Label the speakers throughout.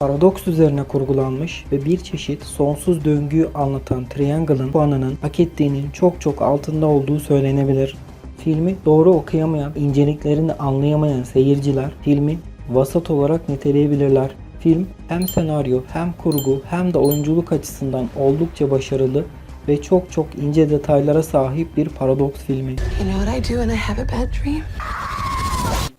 Speaker 1: Paradoks üzerine kurgulanmış ve bir çeşit sonsuz döngüyü anlatan Triangle'ın puanının hak ettiğinin çok çok altında olduğu söylenebilir. Filmi doğru okuyamayan, inceliklerini anlayamayan seyirciler filmi vasat olarak niteleyebilirler. Film hem senaryo hem kurgu hem de oyunculuk açısından oldukça başarılı ve çok çok ince detaylara sahip bir paradoks filmi.
Speaker 2: You know what I do when I have a bad dream?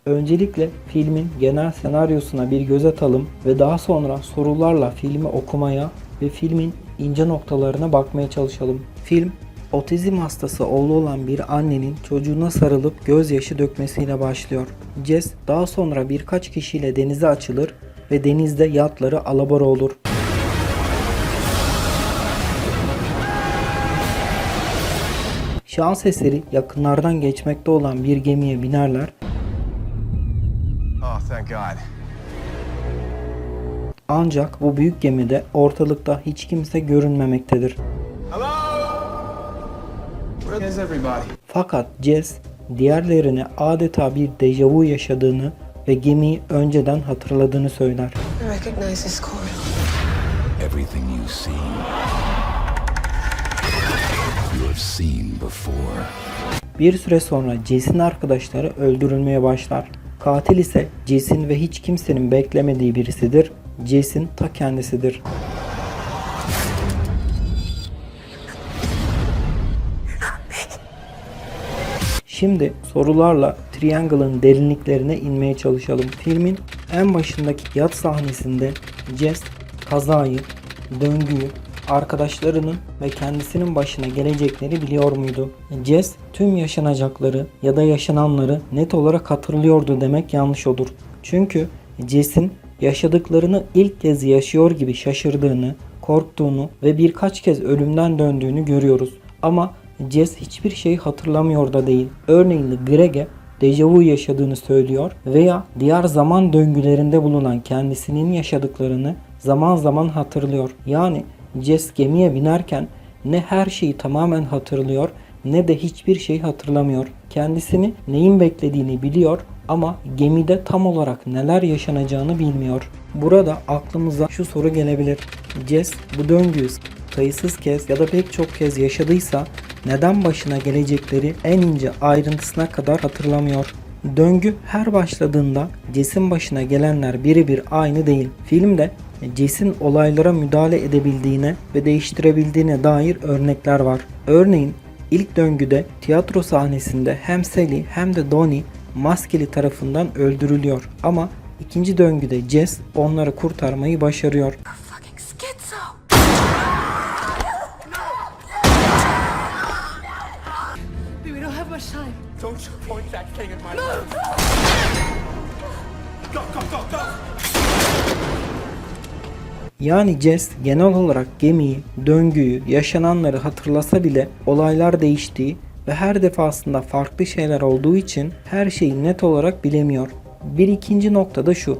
Speaker 1: Öncelikle filmin genel senaryosuna bir göz atalım ve daha sonra sorularla filmi okumaya ve filmin ince noktalarına bakmaya çalışalım. Film Otizm hastası oğlu olan bir annenin çocuğuna sarılıp gözyaşı dökmesiyle başlıyor. Jess daha sonra birkaç kişiyle denize açılır ve denizde yatları alabora olur. Şans eseri yakınlardan geçmekte olan bir gemiye binerler. Ancak bu büyük gemide ortalıkta hiç kimse görünmemektedir.
Speaker 3: Hello? Where's everybody?
Speaker 1: Fakat Jess diğerlerine adeta bir dejavu yaşadığını ve gemiyi önceden hatırladığını söyler.
Speaker 2: I recognize this corridor.
Speaker 4: Everything you see, you have seen before.
Speaker 1: Bir süre sonra Jess'in arkadaşları öldürülmeye başlar. Katil ise Jess'in ve hiç kimsenin beklemediği birisidir. Jess'in ta kendisidir. Şimdi sorularla Triangle'ın derinliklerine inmeye çalışalım. Filmin en başındaki yat sahnesinde Jess kazayı, döngüyü, arkadaşlarının ve kendisinin başına gelecekleri biliyor muydu? Jess tüm yaşanacakları ya da yaşananları net olarak hatırlıyordu demek yanlış olur. Çünkü Jess'in yaşadıklarını ilk kez yaşıyor gibi şaşırdığını, korktuğunu ve birkaç kez ölümden döndüğünü görüyoruz. Ama Jess hiçbir şeyi hatırlamıyor da değil. Örneğin Greg'e dejavu yaşadığını söylüyor veya diğer zaman döngülerinde bulunan kendisinin yaşadıklarını zaman zaman hatırlıyor. Yani Jess gemiye binerken ne her şeyi tamamen hatırlıyor ne de hiçbir şey hatırlamıyor. Kendisini neyin beklediğini biliyor ama gemide tam olarak neler yaşanacağını bilmiyor. Burada aklımıza şu soru gelebilir. Jess bu döngüyü sayısız kez ya da pek çok kez yaşadıysa neden başına gelecekleri en ince ayrıntısına kadar hatırlamıyor? Döngü her başladığında Jess'in başına gelenler birebir aynı değil. Filmde Jess'in olaylara müdahale edebildiğine ve değiştirebildiğine dair örnekler var. Örneğin ilk döngüde tiyatro sahnesinde hem Sally hem de Donnie maskeli tarafından öldürülüyor ama ikinci döngüde Jess onları kurtarmayı başarıyor.
Speaker 2: Don't
Speaker 3: you point that thing at my Go, go, go, go!
Speaker 1: Yani Jess genel olarak gemiyi, döngüyü, yaşananları hatırlasa bile olaylar değiştiği ve her defasında farklı şeyler olduğu için her şeyi net olarak bilemiyor. Bir ikinci nokta da şu.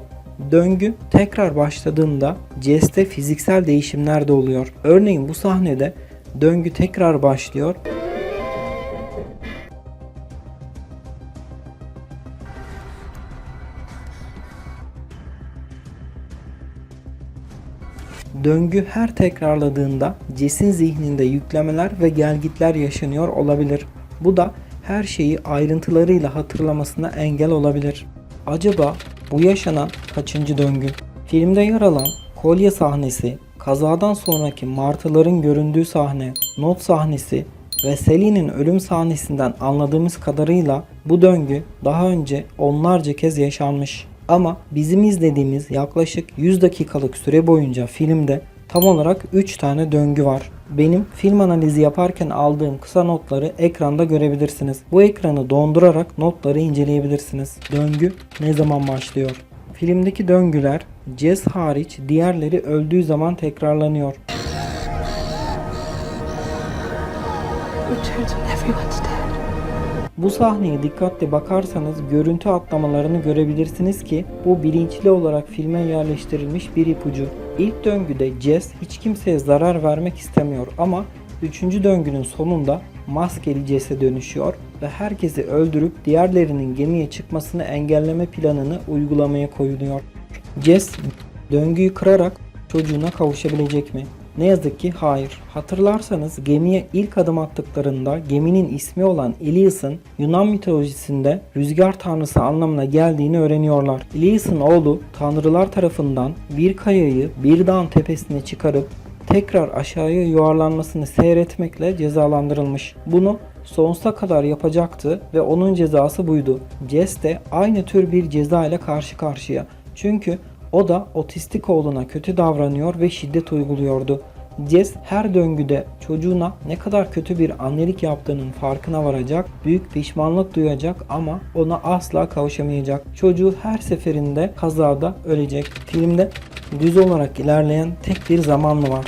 Speaker 1: Döngü tekrar başladığında Jess'te fiziksel değişimler de oluyor. Örneğin bu sahnede döngü tekrar başlıyor Döngü her tekrarladığında Jess'in zihninde yüklemeler ve gelgitler yaşanıyor olabilir. Bu da her şeyi ayrıntılarıyla hatırlamasına engel olabilir. Acaba bu yaşanan kaçıncı döngü? Filmde yer alan kolye sahnesi, kazadan sonraki martıların göründüğü sahne, not sahnesi ve Sally'nin ölüm sahnesinden anladığımız kadarıyla bu döngü daha önce onlarca kez yaşanmış. Ama bizim izlediğimiz yaklaşık 100 dakikalık süre boyunca filmde tam olarak 3 tane döngü var. Benim film analizi yaparken aldığım kısa notları ekranda görebilirsiniz. Bu ekranı dondurarak notları inceleyebilirsiniz. Döngü ne zaman başlıyor? Filmdeki döngüler Jess hariç diğerleri öldüğü zaman tekrarlanıyor.
Speaker 2: When everyone's dead.
Speaker 1: Bu sahneye dikkatle bakarsanız görüntü atlamalarını görebilirsiniz ki bu bilinçli olarak filme yerleştirilmiş bir ipucu. İlk döngüde Jess hiç kimseye zarar vermek istemiyor ama 3. döngünün sonunda maskeli Jess'e dönüşüyor ve herkesi öldürüp diğerlerinin gemiye çıkmasını engelleme planını uygulamaya koyuluyor. Jess döngüyü kırarak çocuğuna kavuşabilecek mi? Ne yazık ki hayır. Hatırlarsanız gemiye ilk adım attıklarında geminin ismi olan Ilias'ın Yunan mitolojisinde rüzgar tanrısı anlamına geldiğini öğreniyorlar. Ilias'ın oğlu tanrılar tarafından bir kayayı bir dağın tepesine çıkarıp tekrar aşağıya yuvarlanmasını seyretmekle cezalandırılmış. Bunu sonsuza kadar yapacaktı ve onun cezası buydu. Jess de aynı tür bir ceza ile karşı karşıya. Çünkü o da otistik oğluna kötü davranıyor ve şiddet uyguluyordu. Jess her döngüde çocuğuna ne kadar kötü bir annelik yaptığının farkına varacak, büyük pişmanlık duyacak ama ona asla kavuşamayacak. Çocuğu her seferinde kazada ölecek. Filmde düz olarak ilerleyen tek bir zamanlı var.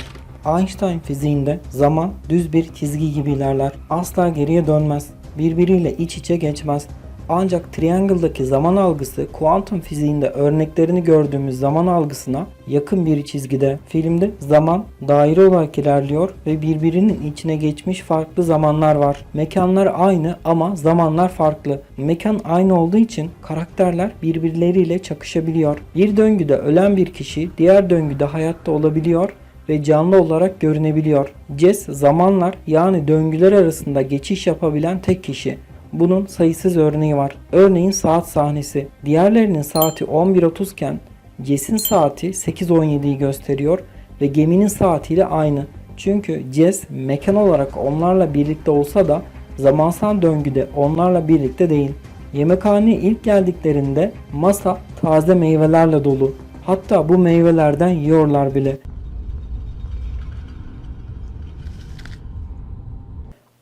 Speaker 1: Einstein fiziğinde zaman düz bir çizgi gibi ilerler. Asla geriye dönmez. Birbiriyle iç içe geçmez. Ancak Triangle'daki zaman algısı kuantum fiziğinde örneklerini gördüğümüz zaman algısına yakın bir çizgide. Filmde zaman daire olarak ilerliyor ve birbirinin içine geçmiş farklı zamanlar var. Mekanlar aynı ama zamanlar farklı. Mekan aynı olduğu için karakterler birbirleriyle çakışabiliyor. Bir döngüde ölen bir kişi diğer döngüde hayatta olabiliyor ve canlı olarak görünebiliyor. Jess zamanlar yani döngüler arasında geçiş yapabilen tek kişi. Bunun sayısız örneği var. Örneğin saat sahnesi. Diğerlerinin saati 11.30 iken Jess'in saati 8.17'yi gösteriyor ve geminin saatiyle aynı. Çünkü Jess mekan olarak onlarla birlikte olsa da zamansal döngüde onlarla birlikte değil. Yemekhaneye ilk geldiklerinde masa taze meyvelerle dolu. Hatta bu meyvelerden yiyorlar bile.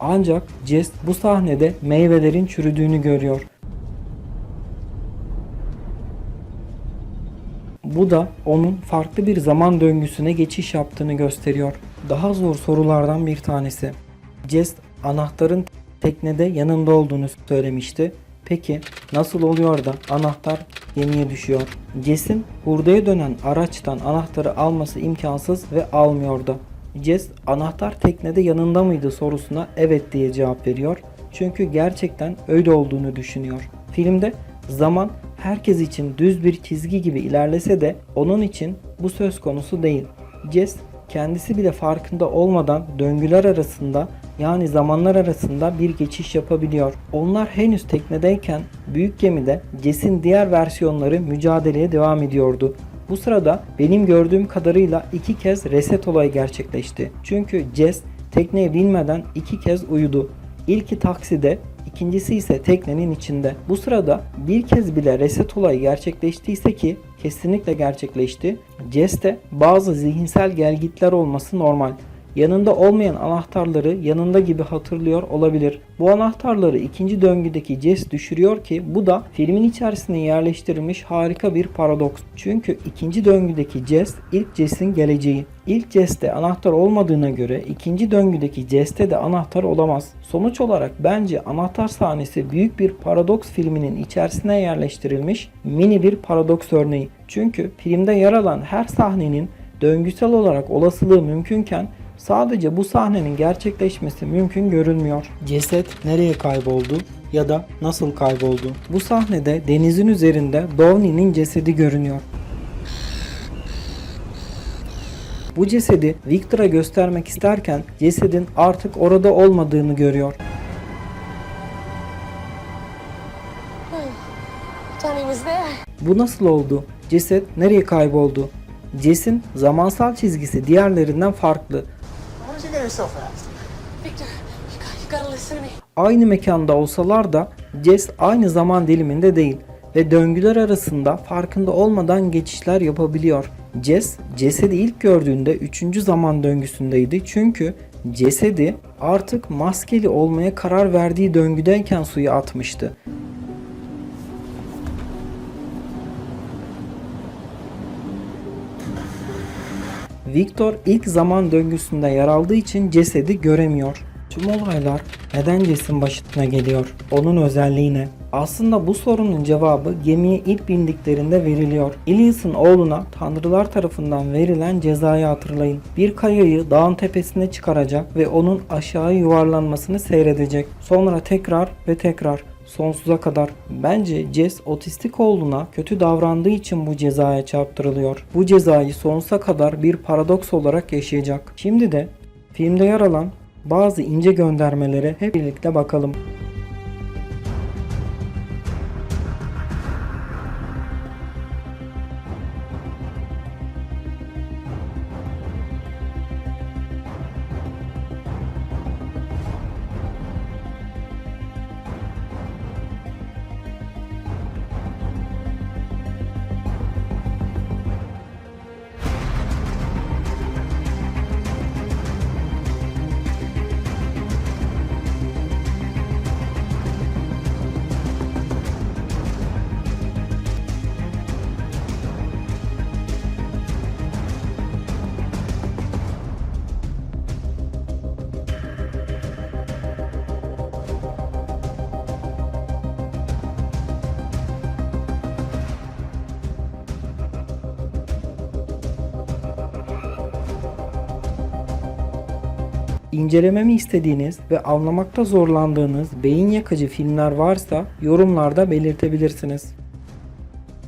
Speaker 1: Ancak Jess bu sahnede meyvelerin çürüdüğünü görüyor. Bu da onun farklı bir zaman döngüsüne geçiş yaptığını gösteriyor. Daha zor sorulardan bir tanesi. Jess anahtarın teknede yanında olduğunu söylemişti. Peki nasıl oluyor da anahtar gemiye düşüyor? Jess'in hurdaya dönen araçtan anahtarı alması imkansız ve almıyordu. Jess anahtar teknede yanında mıydı sorusuna evet diye cevap veriyor. Çünkü gerçekten öyle olduğunu düşünüyor. Filmde zaman herkes için düz bir çizgi gibi ilerlese de onun için bu söz konusu değil. Jess kendisi bile farkında olmadan döngüler arasında yani zamanlar arasında bir geçiş yapabiliyor. Onlar henüz teknedeyken büyük gemide Jess'in diğer versiyonları mücadeleye devam ediyordu. Bu sırada benim gördüğüm kadarıyla iki kez reset olayı gerçekleşti. Çünkü Jess tekneye binmeden iki kez uyudu. İlki takside, ikincisi ise teknenin içinde. Bu sırada bir kez bile reset olayı gerçekleştiyse ki kesinlikle gerçekleşti. Jess'te bazı zihinsel gelgitler olması normal. Yanında olmayan anahtarları yanında gibi hatırlıyor olabilir. Bu anahtarları ikinci döngüdeki Jess düşürüyor ki bu da filmin içerisine yerleştirilmiş harika bir paradoks. Çünkü ikinci döngüdeki Jess ilk Jess'in geleceği. İlk Jess'te anahtar olmadığına göre ikinci döngüdeki Jess'te de anahtar olamaz. Sonuç olarak bence anahtar sahnesi büyük bir paradoks filminin içerisine yerleştirilmiş mini bir paradoks örneği. Çünkü filmde yer alan her sahnenin döngüsel olarak olasılığı mümkünken Sadece bu sahnenin gerçekleşmesi mümkün görünmüyor. Ceset nereye kayboldu ya da nasıl kayboldu? Bu sahnede denizin üzerinde Downey'nin cesedi görünüyor. Bu cesedi Victor'a göstermek isterken cesedin artık orada olmadığını görüyor. Bu nasıl oldu? Ceset nereye kayboldu? Jess'in zamansal çizgisi diğerlerinden farklı.
Speaker 3: So fast?
Speaker 2: Victor, you, got, you gotta listen to me.
Speaker 1: Aynı mekanda olsalar da Jess aynı zaman diliminde değil ve döngüler arasında farkında olmadan geçişler yapabiliyor. Jess, cesedi ilk gördüğünde 3. zaman döngüsündeydi çünkü cesedi artık maskeli olmaya karar verdiği döngüdeyken suya atmıştı. Victor ilk zaman döngüsünde yer aldığı için cesedi göremiyor. Tüm olaylar neden Jess'in başına geliyor? Onun özelliği ne? Aslında bu sorunun cevabı gemiye ilk bindiklerinde veriliyor. Ilias'ın oğluna tanrılar tarafından verilen cezayı hatırlayın. Bir kayayı dağın tepesine çıkaracak ve onun aşağı yuvarlanmasını seyredecek. Sonra tekrar ve tekrar sonsuza kadar. Bence Jess otistik oğluna kötü davrandığı için bu cezaya çarptırılıyor. Bu cezayı sonsuza kadar bir paradoks olarak yaşayacak. Şimdi de filmde yer alan bazı ince göndermelere hep birlikte bakalım. İncelememi istediğiniz ve anlamakta zorlandığınız beyin yakıcı filmler varsa yorumlarda belirtebilirsiniz.